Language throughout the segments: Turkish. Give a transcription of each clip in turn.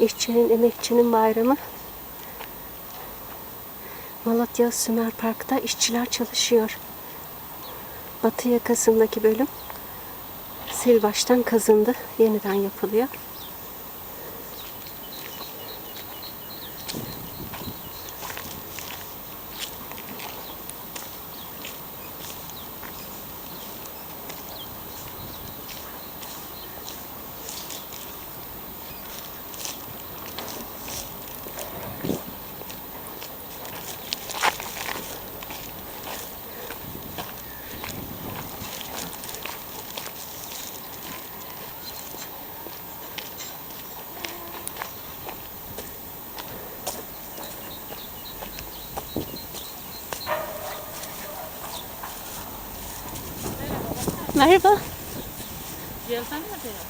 İşçinin, emekçinin bayramı. Malatya Sümer Park'ta işçiler çalışıyor. Batı yakasındaki bölüm sil kazındı. Yeniden yapılıyor. Merhaba. Yelda nerede ya?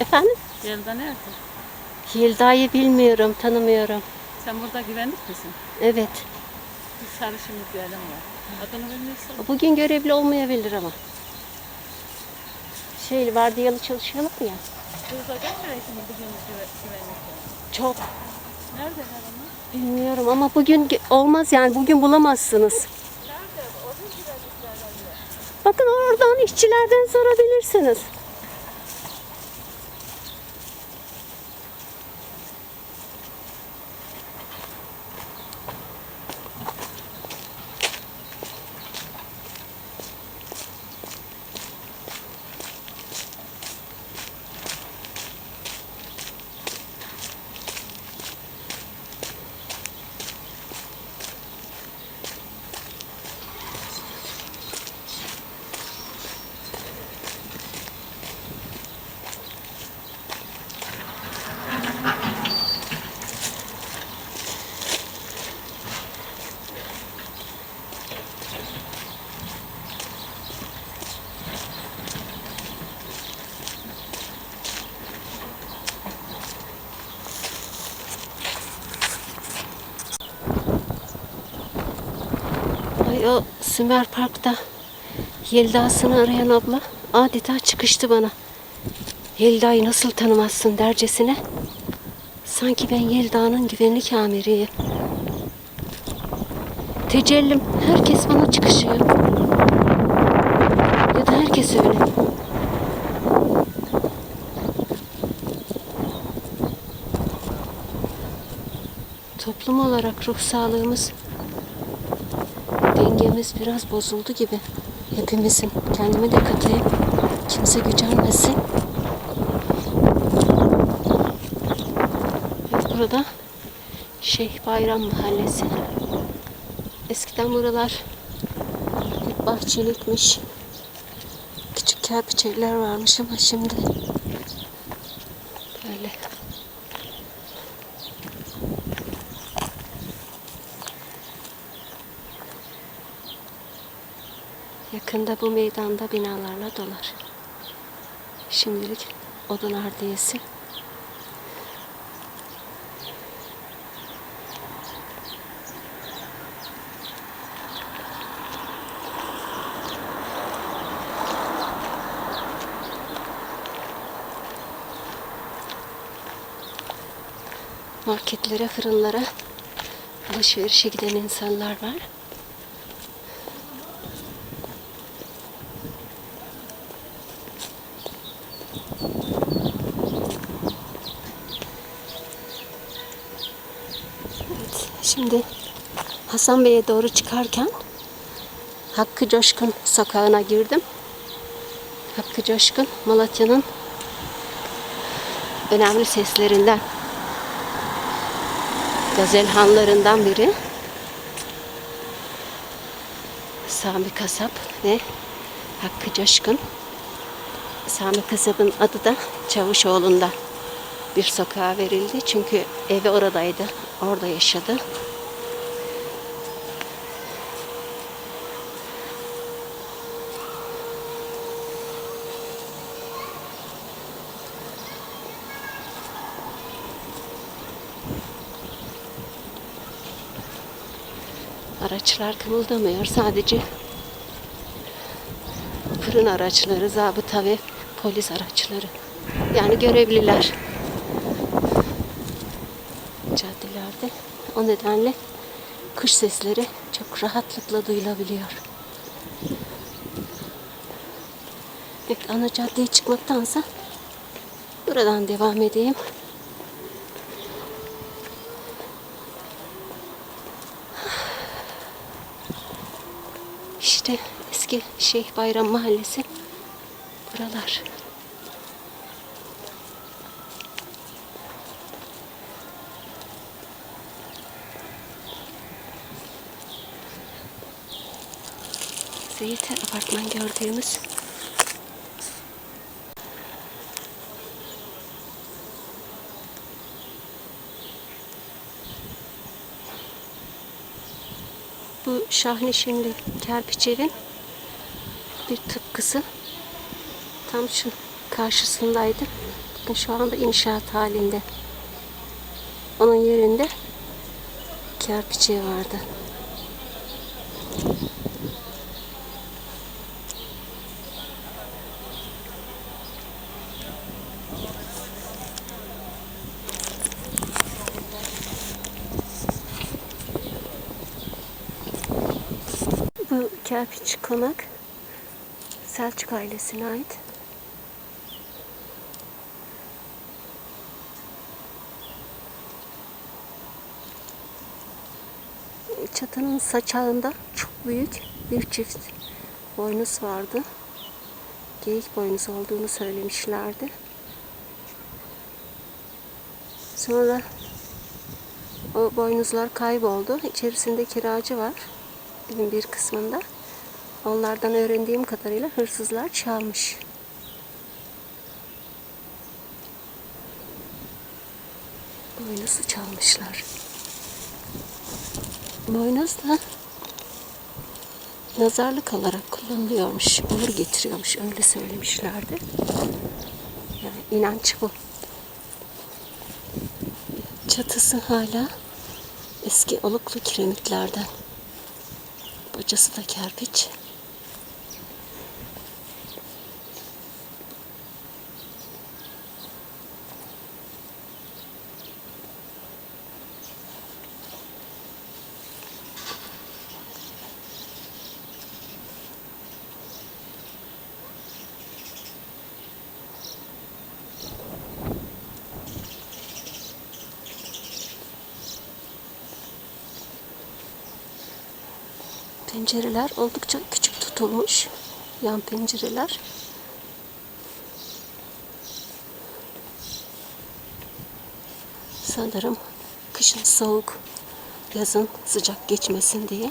Efendim? Yelda nerede? Hilda'yı bilmiyorum, tanımıyorum. Sen burada güvenlik misin? Evet. Bir sarışın bir adam var. Adını bilmiyorsun. Bugün görevli olmayabilir ama. Şey, vardiyalı çalışıyorlar ya. Burada ay şimdi bugün güve- güvenlik? Çok. Nerede onlar? Bilmiyorum ama bugün ge- olmaz yani bugün bulamazsınız. Nerede? O da güvenliklerden biri. Bakın oradan işçilerden sorabilirsiniz. O Sümer Park'ta Yelda'sını arayan abla adeta çıkıştı bana. Yelda'yı nasıl tanımazsın dercesine. Sanki ben Yelda'nın güvenlik amiriyim. Tecellim herkes bana çıkışıyor. Ya da herkes öyle. Toplum olarak ruh sağlığımız dengemiz biraz bozuldu gibi. Hepimizin. Kendime de katayım. Kimse gücenmesin. Evet, burada Şeyh Bayram Mahallesi. Eskiden buralar bahçelikmiş. Küçük kerpiç evler varmış ama şimdi böyle. Yakında bu meydanda binalarla dolar. Şimdilik odun ardiyesi. Marketlere, fırınlara alışverişe giden insanlar var. Evet, şimdi Hasan Bey'e doğru çıkarken Hakkı Coşkun sokağına girdim. Hakkı Coşkun Malatya'nın önemli seslerinden gazelhanlarından biri. Sami Kasap ve Hakkı Coşkun. Sami Kasap'ın adı da Çavuşoğlu'nda bir sokağa verildi. Çünkü evi oradaydı. Orada yaşadı. Araçlar kımıldamıyor. Sadece fırın araçları, zabıta ve polis araçları. Yani görevliler. Evlerde. O nedenle kış sesleri çok rahatlıkla duyulabiliyor. Evet, ana caddeye çıkmaktansa buradan devam edeyim. İşte eski Şeyh Bayram Mahallesi buralar. Zeytin apartman gördüğümüz Bu Şahneşinli kerpiç evin bir tıpkısı. Tam şu karşısındaydı. Bakın şu anda inşaat halinde. Onun yerinde kerpiç ev vardı. Bu kerpiç konak Selçuk ailesine ait. Çatının saçağında çok büyük bir çift boynuz vardı. Geyik boynuzu olduğunu söylemişlerdi. Sonra o boynuzlar kayboldu. İçerisinde kiracı var. Evin bir kısmında. Onlardan öğrendiğim kadarıyla hırsızlar çalmış. Boynuzu çalmışlar. Boynuz da nazarlık olarak kullanılıyormuş. Uğur getiriyormuş. Öyle söylemişlerdi. Yani inanç bu. Çatısı hala eski oluklu kiremitlerden. Bacası da kerpiç. Pencereler oldukça küçük tutulmuş. Yan pencereler. Sanırım kışın soğuk, yazın sıcak geçmesin diye.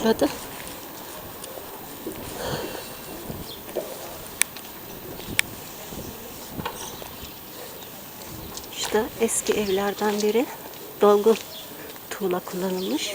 Başladı. İşte eski evlerden biri dolgu tuğla kullanılmış.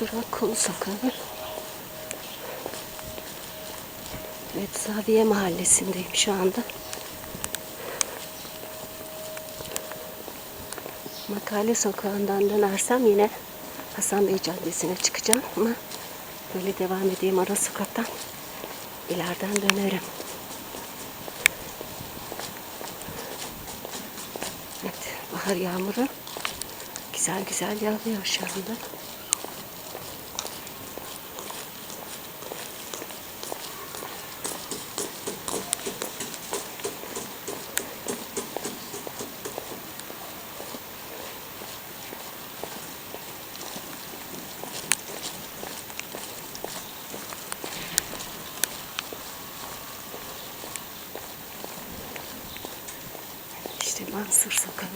Burak Kol Sokağı. Evet, Zaviye Mahallesi'ndeyim şu anda. Makale Sokağı'ndan dönersem yine Hasan Bey Caddesi'ne çıkacağım ama böyle devam edeyim ara sokaktan. ileriden dönerim. Evet, bahar yağmuru güzel güzel yağıyor şu anda. İşte Mansur Sokağı.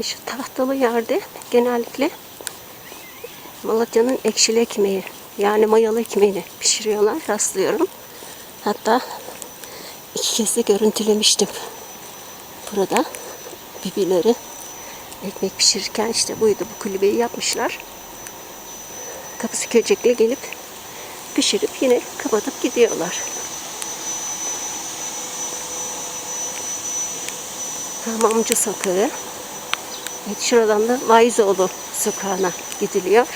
Şu tahtalı yerde genellikle Malatya'nın ekşili ekmeği yani mayalı ekmeğini pişiriyorlar rastlıyorum. Hatta iki kez de görüntülemiştim burada bibileri ekmek pişirirken işte buydu bu kulübeyi yapmışlar. Kapısı köcekle gelip pişirip yine kapatıp gidiyorlar. Hamamcı sokağı. Evet, şuradan da Vaizoğlu sokağına gidiliyor.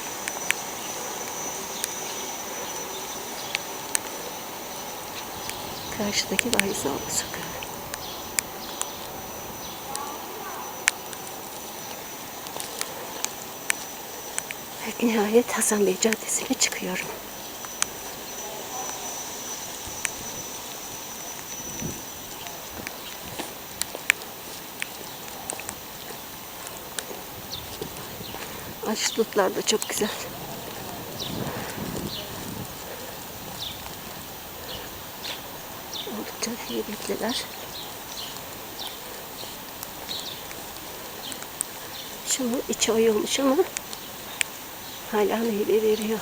Karşıdaki Vaizoğlu sokağı. Nihayet Hasan Bey Caddesi'ne çıkıyorum. Ağaç tutlar da çok güzel. Oldukça heybetliler. Şunun içi oyulmuş ama hala meyve veriyor.